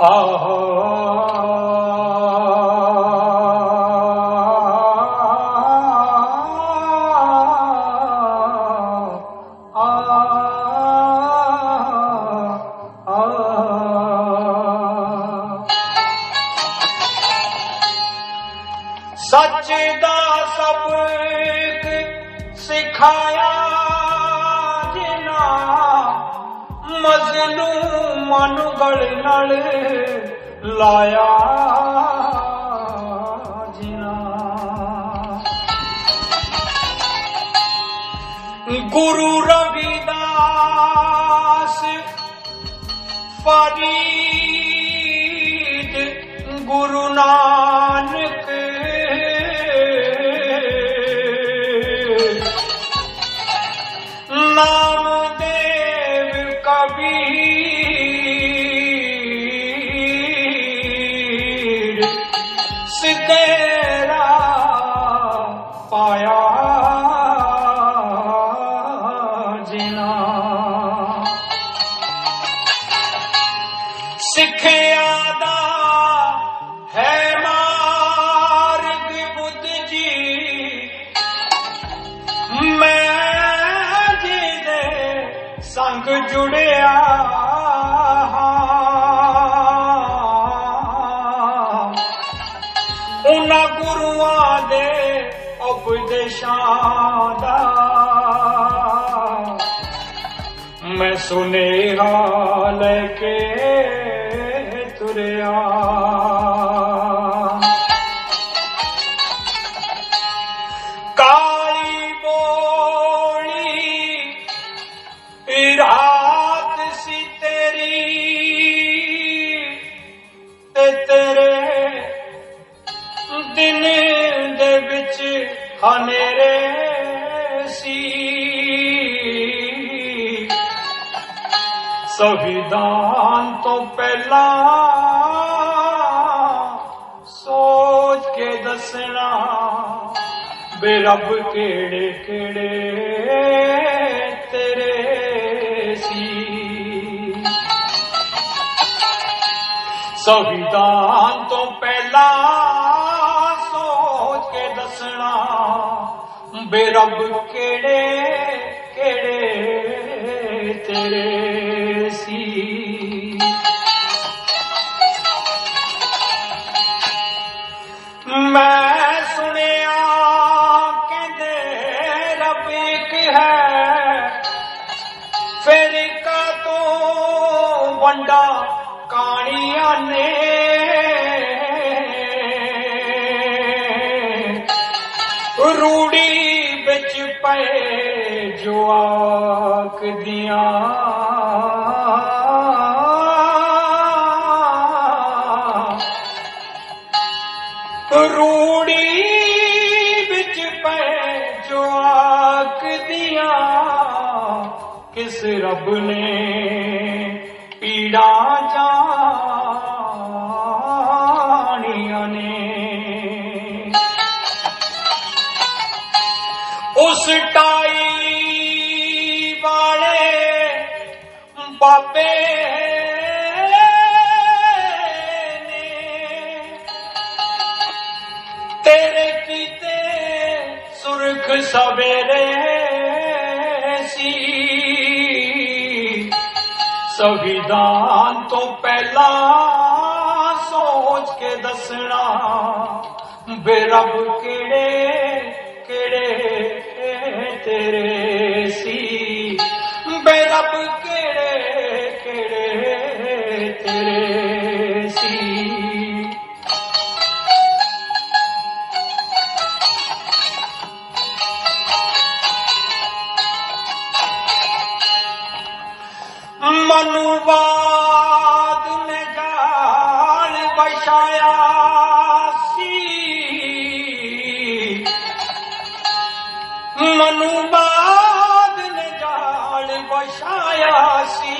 ओ सचिदा सिखाया मज़लू ਨੂੰ ਗਲ ਨਾਲ ਲਾਇਆ ਜਿਨਾ ਗੁਰੂ ਰਵਿਦਾਸ ਫਰੀਦ ਗੁਰੂ ਸਿੱਧੇਰਾ ਪਾਇਆ ਜਿਨਾ? ਸਿੱਖਿਆ ਦਾ ਹੈ ਮਾਰਗ ਬੁੱਧ ਜੀ। ਮੈਂ ਜਿਹਦੇ ਸੰਗ ਜੁੜਿਆ ਉਪਦੇਸ਼ਾਂ ਦਾ। ਮੈਂ ਸੁਨੇਹਾ ਲੈ ਕੇ ਤੁਰਿਆ। ਸੰਵਿਧਾਨ ਤੋਂ ਪਹਿਲਾਂ ਸੋਚ ਕੇ ਦੱਸਣਾ ਬੇ ਰੱਬ ਕਿਹੜੇ ਕਿਹੜੇ ਤੇਰੇ ਸੀ ਸੰਵਿਧਾਨ ਤੋਂ ਪਹਿਲਾਂ ਸੋਚ ਕੇ ਦੱਸਣਾ ਬੇ ਰੱਬ ਕਿਹੜੇ ਕਿਹੜੇ ਤੇਰੇ ਸੀ। ਮੈਂ ਸੁਣਿਆ ਕਹਿੰਦੇ ਰੱਬ ਇੱਕ ਹੈ। ਫਿਰ ਕਾ ਤੋਂ ਵੰਡਾ ਕਾਣੀਆਂ ਨੇ। ਰੂੜੀ ਵਿੱਚ ਪਏ ਜੁਆ ਦੀਆਂ। ਰੂੜੀ ਵਿੱਚ ਪਏ ਜਵਾਕ ਦੀਆਂ ਕਿਸ ਰੱਬ ਨੇ ਸੁਰਖ ਸਵੇਰੇ ਸੀ ਸੰਵਿਧਾਨ ਤੋਂ ਪਹਿਲਾਂ ਸੋਚ ਕੇ ਦੱਸਣਾ ਬੇ ਰੱਬ ਕਿਹੜੇ ਕਿਹੜੇ ਮਨੁਵਾਦ ਨੇ ਜਾਲ ਬਸ਼ਾਇਆ ਸੀ। ਮਨੁਵਾਦ ਨੇ ਜਾਲ ਬਸ਼ਾਇਆ ਸੀ।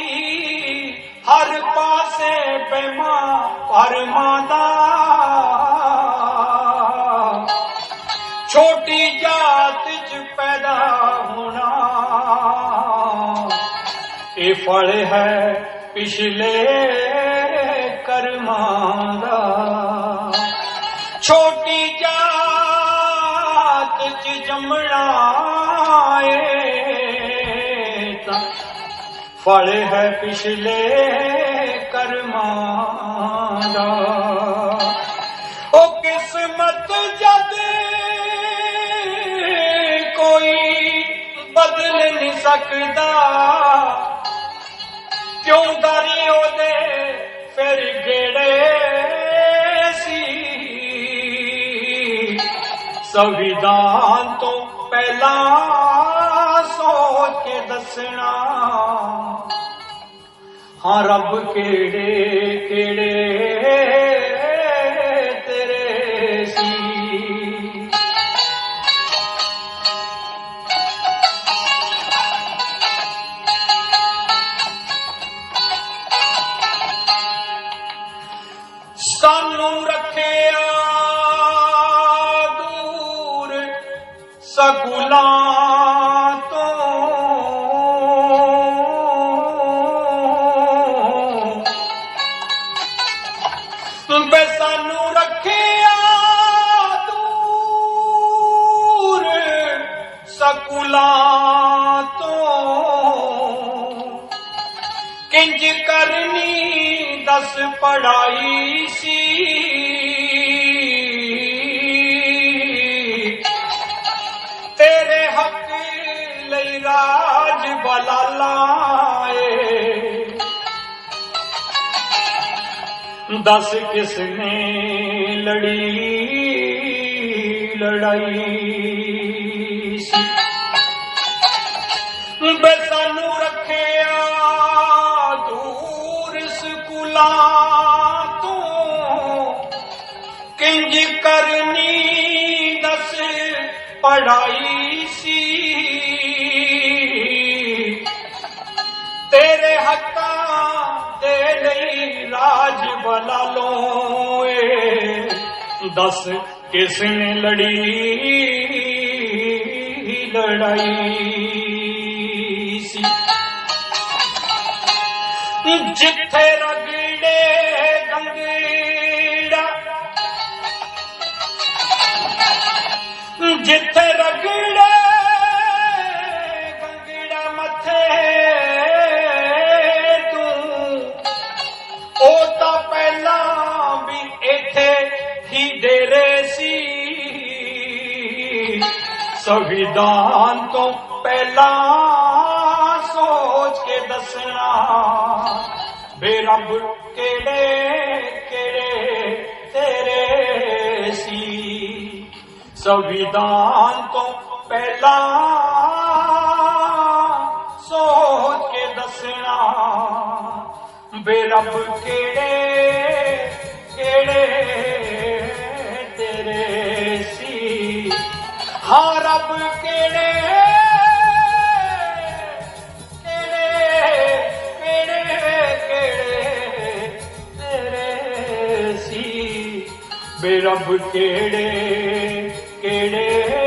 ਹਰ ਪਾਸੇ ਬੇਮਾ ਪਰਮਾਂ ਇਹ ਫਲ ਹੈ ਪਿਛਲੇ ਕਰਮਾਂ ਦਾ। ਛੋਟੀ ਜਾਤ ਚ ਜੰਮਣਾ ਏ ਤਾਂ ਫਲ ਹੈ ਪਿਛਲੇ ਕਰਮਾਂ ਦਾ। ਉਹ ਕਿਸਮਤ ਜਦ ਕੋਈ ਬਦਲ ਨਹੀਂ ਸਕਦਾ। ਕਿਉਂ ਗਰੀ ਉਹਦੇ ਫਿਰ ਗੇੜੇ ਸੀ? ਸੰਵਿਧਾਨ ਤੋਂ ਪਹਿਲਾਂ ਸੋਚ ਕੇ ਦੱਸਣਾ। ਹਾਂ, ਰੱਬ ਕਿਹੜੇ ਕਿਹੜੇ ਬੇ ਸਾਨੂੰ ਰੱਖਿਆ ਦੂਰ ਸਕੂਲਾਂ ਤੋਂ। ਕਿੰਜ ਕਰਨੀ ਦਸ ਪੜਾਈ ਸੀ? ਦੱਸ ਕਿਸ ਨੇ ਲੜੀ, ਲੜਾਈ? ਸੀ ਬੇ ਸਾਨੂੰ ਰੱਖਿਆ ਦੂਰ ਸਕੂਲਾ ਤੋਂ। ਕਿੰਜ ਕਰਨੀ ਦੱਸ ਪੜਾਈ ਸੀ ਰਾਜ ਬਲਾ ਲੋਏ। ਦੱਸ ਕਿਸ ਨੇ ਲੜੀ ਲੜਾਈ ਸੀ? ਜਿੱਥੇ ਰਗੜੇ ਗੰਗੜਾ। ਜਿੱਥੇ ਰਗੜੇ ਸੰਵਿਧਾਨ ਤੋਂ ਪਹਿਲਾਂ ਸੋਚ ਕੇ ਦੱਸਣਾ ਬੇ ਰੱਬ ਕਿਹੜੇ ਕਿਹੜੇ ਤੇਰੇ ਸੀ ਸੰਵਿਧਾਨ ਤੋਂ ਪਹਿਲਾਂ ਸੋਚ ਕੇ ਦੱਸਣਾ ਬੇ ਰੱਬ ਕਿਹੜੇ ਬੇ ਰੱਬ ਕਿਹੜੇ ਕਿਹੜੇ